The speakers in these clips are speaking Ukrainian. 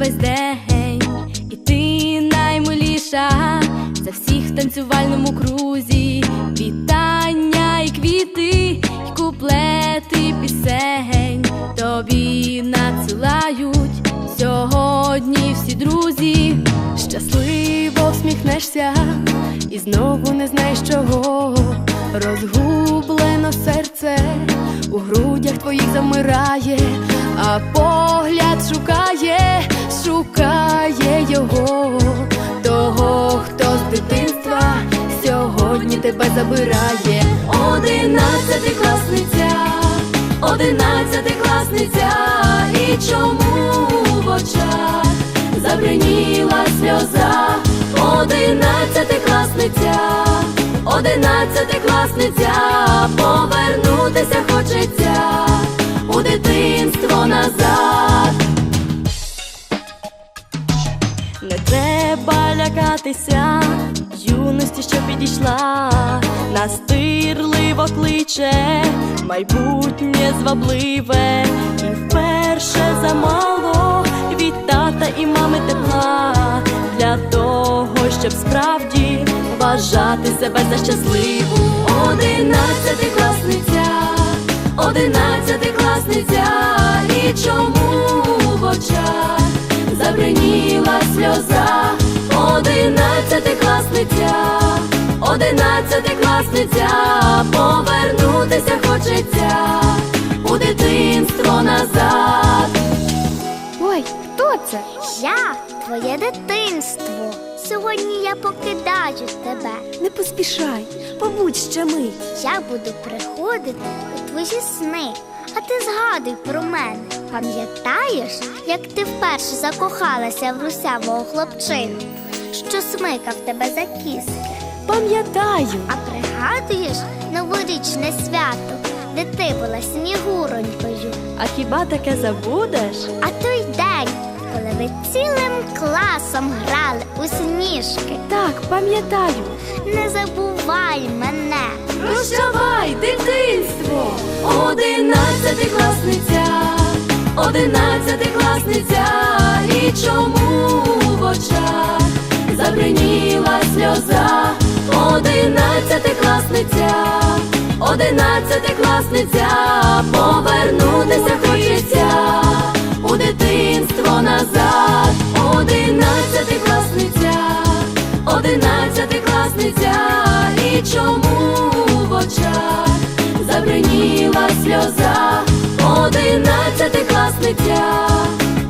весь день, і ти наймиліша за всіх в танцювальному крузі. Вітання і квіти, і куплети пісень тобі надсилають сьогодні всі друзі. Щасливо всміхнешся і знову не знаєш чого. Розгублено серце у грудях твоїх замирає, а погляд шукає, шукає його, того, хто з дитинства сьогодні тебе забирає. Одинадцяти класниця, одинадцяти класниця, і чому в очах забриніла сльоза, одинадцятикласниця, одинадцятикласниця, повернутися треба лякатися юності, що підійшла, настирливо кличе, майбутнє звабливе, і вперше замало від тата і мами тепла. Для того, щоб справді вважати себе за щасливу. Одинадцятикласниця, одинадцятикласниця, і чому в очах забриніла сльоза, одинадцятикласниця, одинадцятикласниця, повернутися хочеться у дитинство назад. Ой, хто це? Я, твоє дитинство. Сьогодні я покидаю тебе. Не поспішай, побудь ще мить. Я буду приходити у твої сни, а ти згадуй про мене. Пам'ятаєш, як ти вперше закохалася в русявого хлопчину, що смикав тебе за кіски? Пам'ятаю, А пригадуєш новорічне свято, де ти була снігуронькою? а хіба таке забудеш? А той день, коли ви цілим класом грали у сніжки, Так, пам'ятаю. не забувай мене. Прощавай, дитинство, одинадцятикласниця, одинадцятикласниця, одинадцятикласниця, одинадцятикласниця, повернутися хочеться у дитинство назад, одинадцятикласниця, одинадцятикласниця, і чому в очах забриніла сльоза, одинадцятикласниця,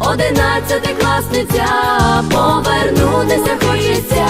одинадцятикласниця, повернутися хочеться.